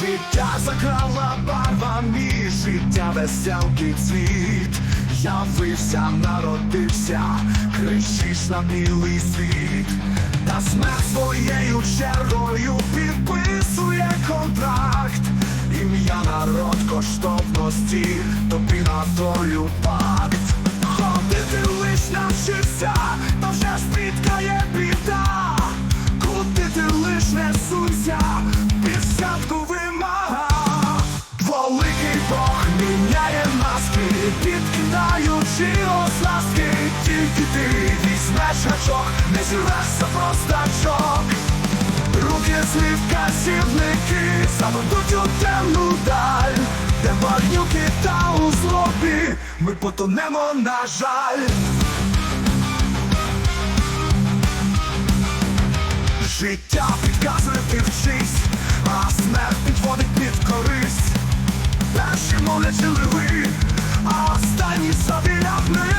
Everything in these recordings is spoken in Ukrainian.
Життя закрала барва мій, життя веселки цвіт. Явився, народився, кричиш на білий світ, та смерть своєю чергою підписує контракт. Ім'я народ коштовності, тобі на долю пакт. Ходити лиш навчився, Бог міняє маски, підкидаючи оснастки. Тільки ти візьмеш гачок, не зірвешся простачок. Руки злі вказівники заведуть у темну даль, де багнюки та у злобі ми потонемо, на жаль. Життя підказує ти вчись, а смерть підводить. Перші молять леви, а останні собі лягни.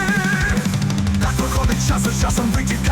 Так проходить час за часом, витікаючи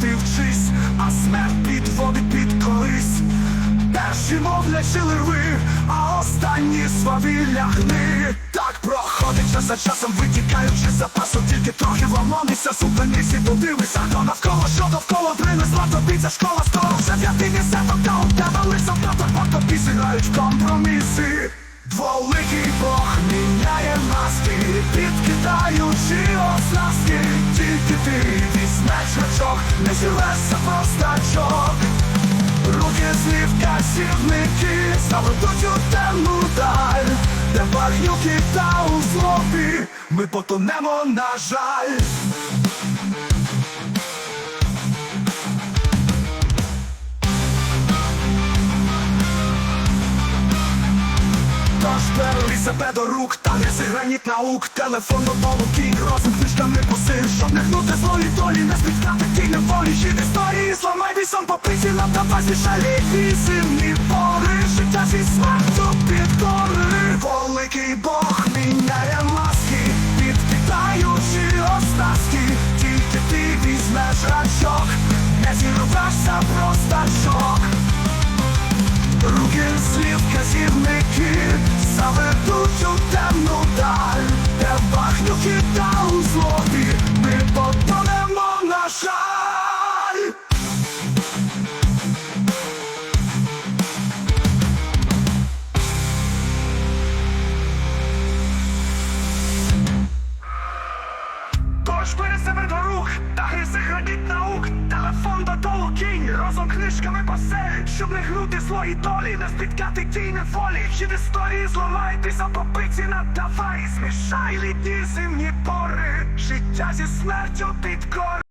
ти вчись, а смерть підводить під колись. Перші мовлячи леви, а останні свавілля гни Так проходить час за часом, витікаючи з запасу Тільки трохи вламонися, зупинись і подивися Хто навколо, що довкола принесла тобі ця школа. Скоро вже п'ятий десяток, та у тебе лисом Тобто по тобі зіграють компроміси гачок, не зірвешся простачок Руки злі сівники заведуть у темну даль, де багнюки та у злобі ми потонемо, на жаль. Себе до рук, та не зіграніть наук. Телефон полу кінь, розум книжками посир. Щоб не гнути злої долі, не спіткати тінь волі. Жід історії, зламай вісон по пиці Нам та базі шалі зимні пори Життя зі смертю підкори Великий Бог міняє маски Підкидаючи оснастки Тільки ти візьмеш гачок Не зірвешся простачок Руки слів вказівники заведуть гризи наук Телефон до того кінь, розум книжками пасе Щоб не гнути свої долі, не спіткати тінь волі. Хід історії зламайтеся, попиці надавай Змішай літні зимні пори Життя зі смертю підкори